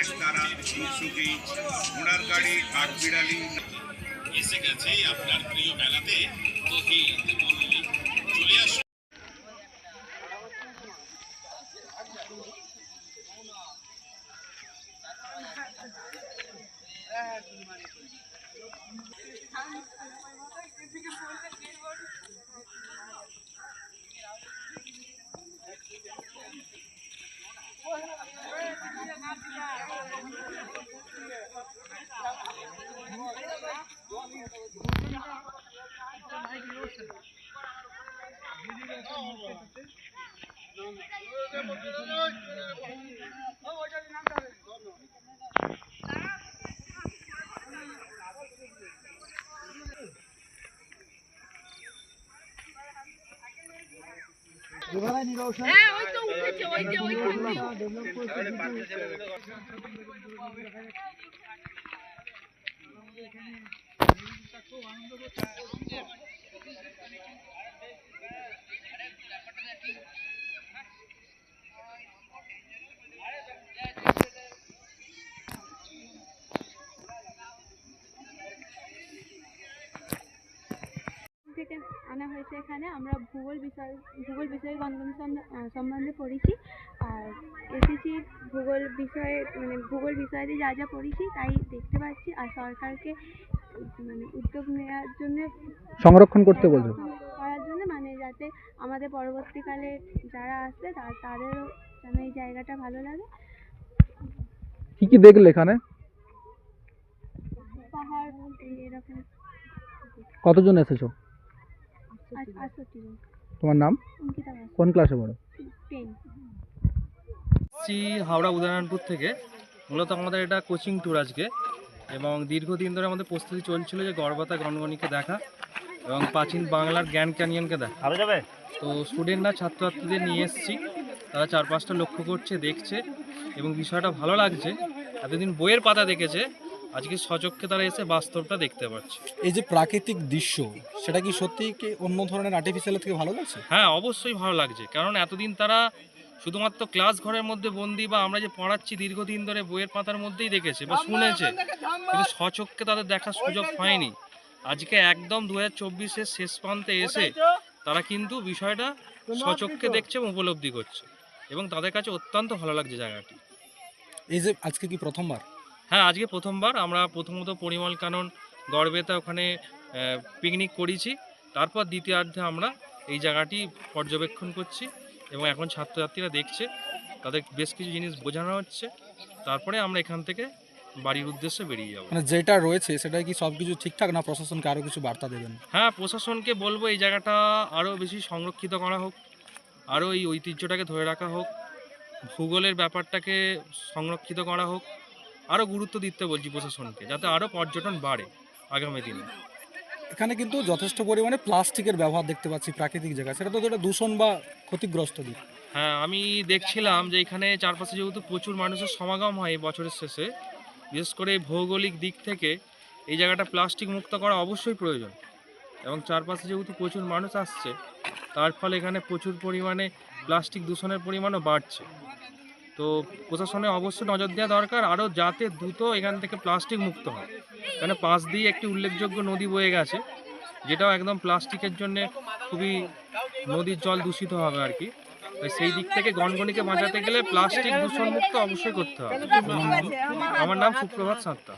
একতারা হিংসুকি ঘোড়ার গাড়ি কাঠবিড়ালি। এসে গেছে আপনার প্রিয় মেলাতে। তো কি চলে আসুন। হ্যাঁ ওই তো উঠেছে থেকে আনা হয়েছে এখানে। আমরা ভূগোল বিষয় ভূগোল বিষয়ে গণতন্ত্র সম্ব- সম্বন্ধে পড়েছি। আর এসেছি ভূগোল বিষয়ে মানে ভূগোল বিষয়ে যা যা পড়েছি তাই দেখতে পাচ্ছি। আর সরকারকে মানে উদ্যোগ নেওয়ার জন্য সংরক্ষণ করতে বলছো? করার জন্য মানে যাতে আমাদের পরবর্তীকালে যারা আসবে তাদেরও যেন এই জায়গাটা ভালো লাগে। কি কি দেখলে এখানে? পাহাড় এরকম। কতজন এসেছ? তোমার নাম? কোন ক্লাসে পড়ো? টেন হাওড়া উদয়নারায়ণপুর থেকে। মূলত আমাদের এটা কোচিং ট্যুর আজকে এবং দীর্ঘদিন ধরে আমাদের প্রস্তুতি চলছিল যে গর্বতা গণগণিকে দেখা এবং প্রাচীন বাংলার জ্ঞান ক্যানিয়নকে দেখা। ভালো যাবে? তো স্টুডেন্টরা ছাত্রছাত্রীদের নিয়ে এসেছি। তারা চার পাঁচটা লক্ষ্য করছে দেখছে এবং বিষয়টা ভালো লাগছে। এতদিন বইয়ের পাতা দেখেছে আজকে সচক্ষে তারা এসে বাস্তবটা দেখতে পাচ্ছে। এই যে প্রাকৃতিক দৃশ্য সেটা কি সত্যি কি অন্য ধরনের আর্টিফিশিয়াল থেকে ভালো লাগছে? হ্যাঁ অবশ্যই ভালো লাগছে। কারণ এতদিন তারা শুধুমাত্র ক্লাস ঘরের মধ্যে বন্দি বা আমরা যে পড়াচ্ছি দীর্ঘদিন ধরে বইয়ের পাতার মধ্যেই দেখেছে বা শুনেছে কিন্তু স্বচক্ষে তাদের দেখার সুযোগ হয়নি। আজকে একদম দু হাজার চব্বিশের শেষ প্রান্তে এসে তারা কিন্তু বিষয়টা স্বচক্ষে দেখছে এবং উপলব্ধি করছে। এবং তাদের কাছে অত্যন্ত ভালো লাগছে জায়গাটি। এই যে আজকে কি প্রথমবার? হ্যাঁ আজকে প্রথমবার। আমরা প্রথমত পরিমল কানন গড়বেতা ওখানে পিকনিক করেছি। তারপর দ্বিতীয়ার্ধে আমরা এই জায়গাটি পর্যবেক্ষণ করছি এবং এখন ছাত্রছাত্রীরা দেখছে। তাদের বেশ কিছু জিনিস বোঝানো হচ্ছে। তারপরে আমরা এখান থেকে বাড়ির উদ্দেশ্যে বেরিয়ে যাব। মানে যেটা রয়েছে সেটা কি সব কিছু ঠিকঠাক না প্রশাসনকে আরও কিছু বার্তা দেবেন? হ্যাঁ প্রশাসনকে বলব এই জায়গাটা আরও বেশি সংরক্ষিত করা হোক আরও এই ঐতিহ্যটাকে ধরে রাখা হোক ভূগোলের ব্যাপারটাকে সংরক্ষিত করা হোক। আরও গুরুত্ব দিতে বলছি প্রশাসনকে যাতে আরও পর্যটন বাড়ে আগামী দিনে। এখানে কিন্তু যথেষ্ট পরিমাণে প্লাস্টিকের ব্যবহার দেখতে পাচ্ছি প্রাকৃতিক জায়গা সেটা তো একটা দূষণ বা ক্ষতিগ্রস্ত দিক। হ্যাঁ আমি দেখছিলাম যে এখানে চারপাশে যেহেতু প্রচুর মানুষের সমাগম হয় বছরের শেষে বিশেষ করে ভৌগোলিক দিক থেকে এই জায়গাটা প্লাস্টিক মুক্ত করা অবশ্যই প্রয়োজন। এবং চারপাশে যেহেতু প্রচুর মানুষ আসছে তার ফলে এখানে প্রচুর পরিমাণে প্লাস্টিক দূষণের পরিমাণও বাড়ছে। তো প্রশাসনে অবশ্যই নজর দেওয়া দরকার। আরও যাতে দ্রুত এখান থেকে প্লাস্টিক মুক্ত হয়। কেন পাশ দিয়ে একটি উল্লেখযোগ্য নদী বয়ে গেছে যেটাও একদম প্লাস্টিকের জন্য খুবই নদীর জল দূষিত হবে আর কি। সেই দিক থেকে গনগনিকে বাঁচাতে গেলে প্লাস্টিক দূষণ মুক্ত অবশ্যই করতে হবে। আমার নাম সুপ্রভাত সাঁতরা।